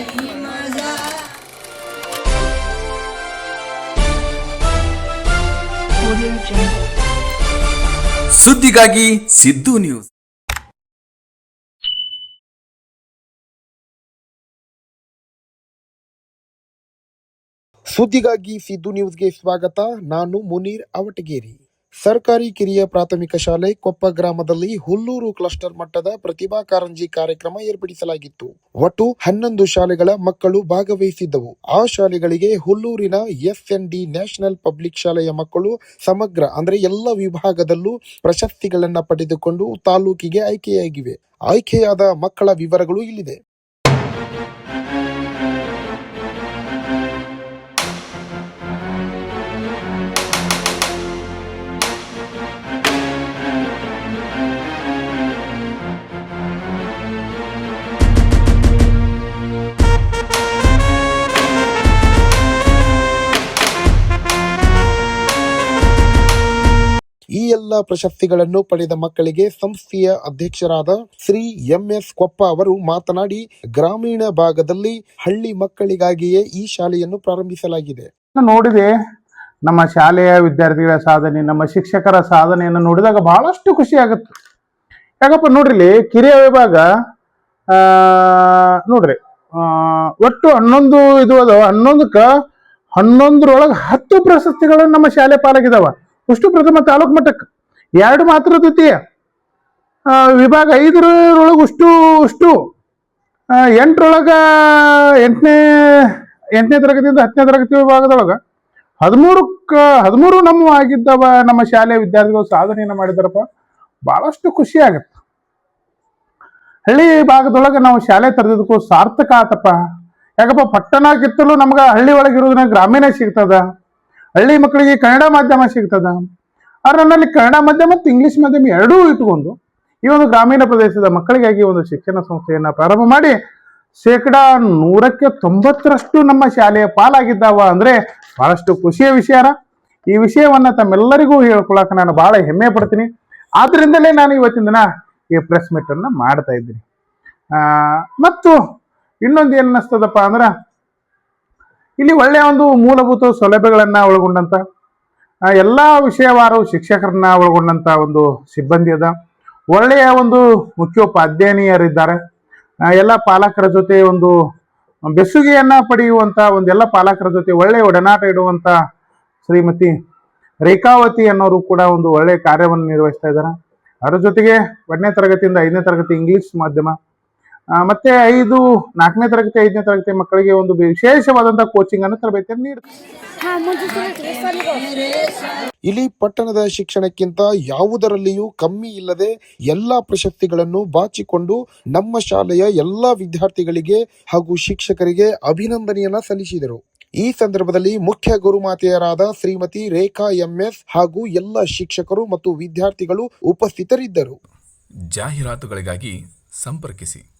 नाही माझा ಸುದ್ದಿಗಾಗಿ ಸಿದ್ದು ನ್ಯೂಸ್. ಸುದ್ದಿಗಾಗಿ ಸಿದ್ದು ನ್ಯೂಸ್ಗೆ ಸ್ವಾಗತ. ನಾನು ಮುನೀರ್ ಅವಟಗೇರಿ. ಸರ್ಕಾರಿ ಕಿರಿಯ ಪ್ರಾಥಮಿಕ ಶಾಲೆ ಕೊಪ್ಪ ಗ್ರಾಮದಲ್ಲಿ ಹುಲ್ಲೂರು ಕ್ಲಸ್ಟರ್ ಮಟ್ಟದ ಪ್ರತಿಭಾ ಕಾರಂಜಿ ಕಾರ್ಯಕ್ರಮ ಏರ್ಪಡಿಸಲಾಗಿತ್ತು. ಒಟ್ಟು ಹನ್ನೊಂದು ಶಾಲೆಗಳ ಮಕ್ಕಳು ಭಾಗವಹಿಸಿದ್ದವು. ಆ ಶಾಲೆಗಳಿಗೆ ಹುಲ್ಲೂರಿನ ಎಸ್ಎನ್ಡಿ ನ್ಯಾಷನಲ್ ಪಬ್ಲಿಕ್ ಶಾಲೆಯ ಮಕ್ಕಳು ಸಮಗ್ರ, ಅಂದರೆ ಎಲ್ಲ ವಿಭಾಗದಲ್ಲೂ ಪ್ರಶಸ್ತಿಗಳನ್ನು ಪಡೆದುಕೊಂಡು ತಾಲೂಕಿಗೆ ಆಯ್ಕೆಯಾಗಿವೆ. ಆಯ್ಕೆಯಾದ ಮಕ್ಕಳ ವಿವರಗಳು ಇಲ್ಲಿದೆ. ಈ ಎಲ್ಲ ಪ್ರಶಸ್ತಿಗಳನ್ನು ಪಡೆದ ಮಕ್ಕಳಿಗೆ ಸಂಸ್ಥೆಯ ಅಧ್ಯಕ್ಷರಾದ ಶ್ರೀ ಎಂ ಎಸ್ ಕೊಪ್ಪ ಅವರು ಮಾತನಾಡಿ, ಗ್ರಾಮೀಣ ಭಾಗದಲ್ಲಿ ಹಳ್ಳಿ ಮಕ್ಕಳಿಗಾಗಿಯೇ ಈ ಶಾಲೆಯನ್ನು ಪ್ರಾರಂಭಿಸಲಾಗಿದೆ. ನೋಡಿದೆ. ನಮ್ಮ ಶಾಲೆಯ ವಿದ್ಯಾರ್ಥಿಗಳ ಸಾಧನೆ, ನಮ್ಮ ಶಿಕ್ಷಕರ ಸಾಧನೆಯನ್ನು ನೋಡಿದಾಗ ಬಹಳಷ್ಟು ಖುಷಿ ಆಗುತ್ತೆ. ಯಾಕಪ್ಪ ನೋಡ್ರಿ ಕಿರಿಯ ವಿಭಾಗ ನೋಡ್ರಿ ಒಟ್ಟು ಹನ್ನೊಂದು ಇದು ಅದ, ಹನ್ನೊಂದಕ್ಕ ಹನ್ನೊಂದರೊಳಗೆ ಹತ್ತು ಪ್ರಶಸ್ತಿಗಳನ್ನು ನಮ್ಮ ಶಾಲೆ ಪಾಲಾಗಿದಾವ. ಅಷ್ಟು ಪ್ರಥಮ ತಾಲೂಕು ಮಟ್ಟಕ್ಕೆ. ಎರಡು ಮಾತ್ರ ದ್ವಿತೀಯ ವಿಭಾಗ ಐದರೊಳಗೆ ಉಷ್ಟು ಉಷ್ಟು ಎಂಟರೊಳಗೆ ಎಂಟನೇ ಎಂಟನೇ ತರಗತಿಯಿಂದ ಹತ್ತನೇ ತರಗತಿ ವಿಭಾಗದೊಳಗೆ ಹದಿಮೂರಕ್ಕೆ, ಹದಿಮೂರು ನಮ್ಮ ಆಗಿದ್ದವ, ನಮ್ಮ ಶಾಲೆಯ ವಿದ್ಯಾರ್ಥಿಗಳು ಸಾಧನೆಯನ್ನು ಮಾಡಿದಾರಪ್ಪ. ಬಹಳಷ್ಟು ಖುಷಿ ಆಗತ್ತೆ. ಹಳ್ಳಿ ಭಾಗದೊಳಗೆ ನಾವು ಶಾಲೆ ತೆರೆದಿದ್ದಕ್ಕೂ ಸಾರ್ಥಕ ಆತಪ್ಪ. ಯಾಕಪ್ಪ, ಪಟ್ಟಣ ಕಿತ್ತಲು ನಮ್ಗೆ ಹಳ್ಳಿ ಒಳಗೆ ಇರೋದನ್ನ ಗ್ರಾಮೀಣ ಸಿಗ್ತದ. ಹಳ್ಳಿ ಮಕ್ಕಳಿಗೆ ಕನ್ನಡ ಮಾಧ್ಯಮ ಸಿಗ್ತದ? ಆದ್ರೆ ನನ್ನಲ್ಲಿ ಕನ್ನಡ ಮಾಧ್ಯಮ ಮತ್ತು ಇಂಗ್ಲಿಷ್ ಮಾಧ್ಯಮ ಎರಡೂ ಇಟ್ಕೊಂಡು ಈ ಒಂದು ಗ್ರಾಮೀಣ ಪ್ರದೇಶದ ಮಕ್ಕಳಿಗಾಗಿ ಒಂದು ಶಿಕ್ಷಣ ಸಂಸ್ಥೆಯನ್ನ ಪ್ರಾರಂಭ ಮಾಡಿ ಶೇಕಡ ನೂರಕ್ಕೆ ತೊಂಬತ್ತರಷ್ಟು ನಮ್ಮ ಶಾಲೆಯ ಪಾಲಾಗಿದ್ದಾವ ಅಂದ್ರೆ ಬಹಳಷ್ಟು ಖುಷಿಯ ವಿಷಯ ಈ ವಿಷಯವನ್ನ ತಮ್ಮೆಲ್ಲರಿಗೂ ಹೇಳ್ಕೊಳಕ ನಾನು ಬಹಳ ಹೆಮ್ಮೆ ಪಡ್ತೀನಿ. ಆದ್ರಿಂದಲೇ ನಾನು ಇವತ್ತಿನ ದಿನ ಈ ಪ್ರೆಸ್ ಮೀಟ್ ಅನ್ನ ಮಾಡ್ತಾ ಇದ್ದೀನಿ. ಮತ್ತು ಇನ್ನೊಂದು ಏನ್ ಅನ್ನಿಸ್ತದಪ್ಪ ಅಂದ್ರ ಇಲ್ಲಿ ಒಳ್ಳೆಯ ಒಂದು ಮೂಲಭೂತ ಸೌಲಭ್ಯಗಳನ್ನು ಒಳಗೊಂಡಂತ ಎಲ್ಲ ವಿಷಯವಾರು ಶಿಕ್ಷಕರನ್ನ ಒಳಗೊಂಡಂತ ಒಂದು ಸಿಬ್ಬಂದಿ ಅದ. ಒಳ್ಳೆಯ ಒಂದು ಮುಖ್ಯೋಪಾಧ್ಯಾಯನಿಯರಿದ್ದಾರೆ. ಎಲ್ಲ ಪಾಲಕರ ಜೊತೆ ಒಂದು ಬೆಸುಗೆಯನ್ನ ಪಡೆಯುವಂತ, ಒಂದೆಲ್ಲ ಪಾಲಕರ ಜೊತೆ ಒಳ್ಳೆಯ ಒಡನಾಟ ಇಡುವಂಥ ಶ್ರೀಮತಿ ರೇಖಾವತಿ ಅನ್ನೋರು ಕೂಡ ಒಂದು ಒಳ್ಳೆಯ ಕಾರ್ಯವನ್ನು ನಿರ್ವಹಿಸ್ತಾ ಇದ್ದಾರೆ ಅದರ ಜೊತೆಗೆ ಒಂದನೇ ತರಗತಿಯಿಂದ ಐದನೇ ತರಗತಿ ಇಂಗ್ಲಿಷ್ ಮಾಧ್ಯಮ. ಮತ್ತೆ ಐದು ನಾಲ್ಕನೇ ತರಗತಿ ಐದನೇ ತರಗತಿ ಮಕ್ಕಳಿಗೆ ಒಂದು ವಿಶೇಷವಾದಂತಹ ಕೋಚಿಂಗ್ ಅನ್ನು ತರಬೇತಿಯನ್ನು ನೀಡುತ್ತೆ. ಇಲಿ ಪಟ್ಟಣದ ಶಿಕ್ಷಣಕ್ಕಿಂತ ಯಾವುದರಲ್ಲಿಯೂ ಕಮ್ಮಿ ಇಲ್ಲದೆ ಎಲ್ಲಾ ಪ್ರಶಸ್ತಿಗಳನ್ನು ಬಾಚಿಕೊಂಡು ನಮ್ಮ ಶಾಲೆಯ ಎಲ್ಲಾ ವಿದ್ಯಾರ್ಥಿಗಳಿಗೆ ಹಾಗೂ ಶಿಕ್ಷಕರಿಗೆ ಅಭಿನಂದನೆಯನ್ನ ಸಲ್ಲಿಸಿದರು. ಈ ಸಂದರ್ಭದಲ್ಲಿ ಮುಖ್ಯ ಗುರುಮಾತೆಯರಾದ ಶ್ರೀಮತಿ ರೇಖಾ ಎಂಎಸ್ ಹಾಗೂ ಎಲ್ಲ ಶಿಕ್ಷಕರು ಮತ್ತು ವಿದ್ಯಾರ್ಥಿಗಳು ಉಪಸ್ಥಿತರಿದ್ದರು. ಜಾಹೀರಾತುಗಳಿಗಾಗಿ ಸಂಪರ್ಕಿಸಿ.